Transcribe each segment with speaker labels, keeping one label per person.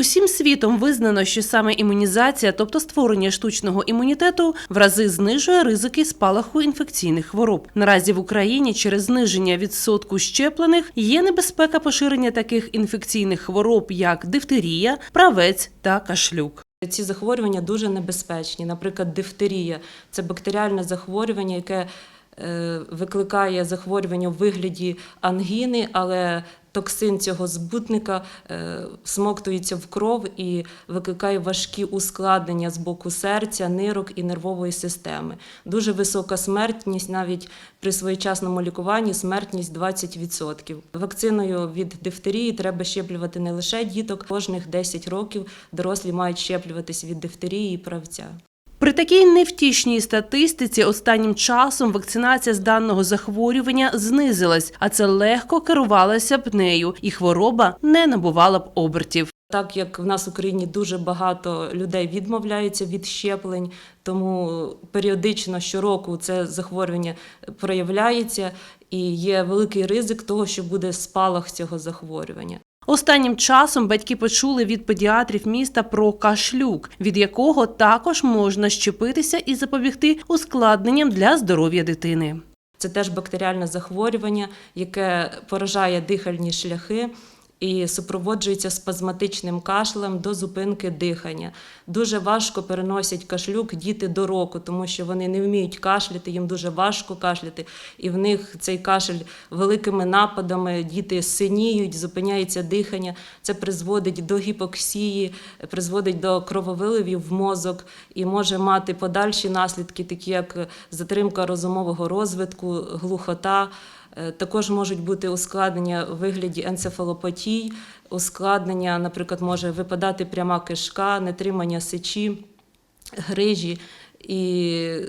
Speaker 1: Усім світом визнано, що саме імунізація, тобто створення штучного імунітету, в рази знижує ризики спалаху інфекційних хвороб. Наразі в Україні через зниження відсотку щеплених є небезпека поширення таких інфекційних хвороб, як дифтерія, правець та кашлюк.
Speaker 2: Ці захворювання дуже небезпечні. Наприклад, дифтерія це бактеріальне захворювання, яке е, викликає захворювання в вигляді ангіни, але токсин цього збутника е, всмоктується в кров і викликає важкі ускладнення з боку серця, нирок і нервової системи. Дуже висока смертність, навіть при своєчасному лікуванні смертність 20%. Вакциною від дифтерії треба щеплювати не лише діток, кожних 10 років дорослі мають щеплюватись від дифтерії і правця.
Speaker 1: При такій невтішній статистиці останнім часом вакцинація з даного захворювання знизилась, а це легко керувалося б нею, і хвороба не набувала б обертів.
Speaker 2: Так як в нас в Україні дуже багато людей відмовляються від щеплень, тому періодично щороку це захворювання проявляється і є великий ризик того, що буде спалах цього захворювання.
Speaker 1: Останнім часом батьки почули від педіатрів міста про кашлюк, від якого також можна щепитися і запобігти ускладненням для здоров'я дитини.
Speaker 2: Це теж бактеріальне захворювання, яке поражає дихальні шляхи і супроводжується спазматичним кашлем до зупинки дихання. Дуже важко переносять кашлюк діти до року, тому що вони не вміють кашляти, їм дуже важко кашляти, і в них цей кашель великими нападами, діти синіють, зупиняється дихання. Це призводить до гіпоксії, призводить до крововиливів в мозок і може мати подальші наслідки, такі як затримка розумового розвитку, глухота. Е, Також можуть бути ускладнення у вигляді енцефалопатій, ускладнення, наприклад, може випадати пряма кишка, нетримання сечі, грижі. І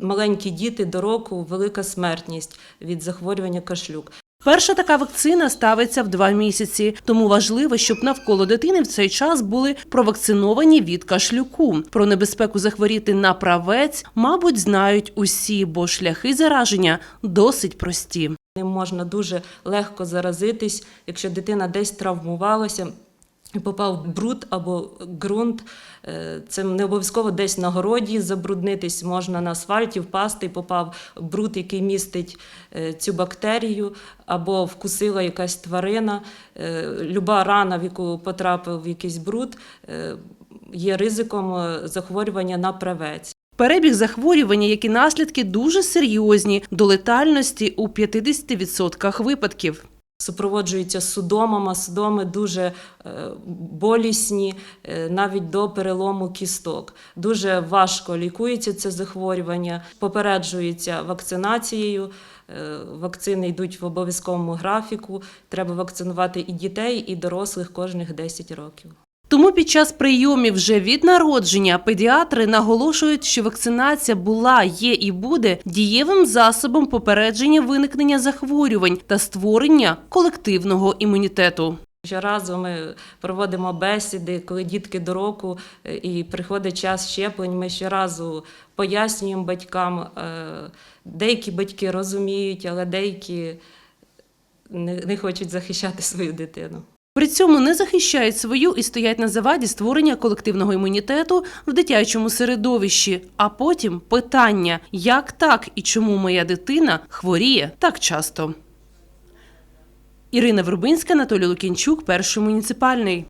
Speaker 2: маленькі діти до року велика смертність від захворювання кашлюк.
Speaker 1: Перша така вакцина ставиться в два місяці, тому важливо, щоб навколо дитини в цей час були провакциновані від кашлюку. Про небезпеку захворіти на правець, мабуть, знають усі, бо шляхи зараження досить прості.
Speaker 2: Ним можна дуже легко заразитись, якщо дитина десь травмувалася. Попав бруд або ґрунт. Це не обов'язково десь на городі забруднитись, можна на асфальті впасти попав бруд, який містить е, цю бактерію, або вкусила якась тварина. Е, Люба рана, в яку потрапив якийсь бруд, е, є ризиком захворювання на правець.
Speaker 1: Перебіг захворювання, які наслідки дуже серйозні, до летальності у 50% випадків.
Speaker 2: Супроводжуються судомами, судоми дуже е, болісні, е, навіть до перелому кісток. Дуже важко лікується це захворювання, попереджується вакцинацією. е, Вакцини йдуть в обов'язковому графіку. Треба вакцинувати і дітей, і дорослих кожних 10 років.
Speaker 1: Тому під час прийомів вже від народження педіатри наголошують, що вакцинація була, є і буде дієвим засобом попередження виникнення захворювань та створення колективного імунітету.
Speaker 2: Щоразу ми проводимо бесіди, коли дітки до року е, і приходить час щеплень. Ми щоразу пояснюємо батькам. Е, Деякі батьки розуміють, але деякі не, не хочуть захищати свою дитину.
Speaker 1: При цьому не захищають свою і стоять на заваді створення колективного імунітету в дитячому середовищі. А потім питання, як так і чому моя дитина хворіє так часто. Ірина Вербинська, Анатолій Лукінчук, перший муніципальний.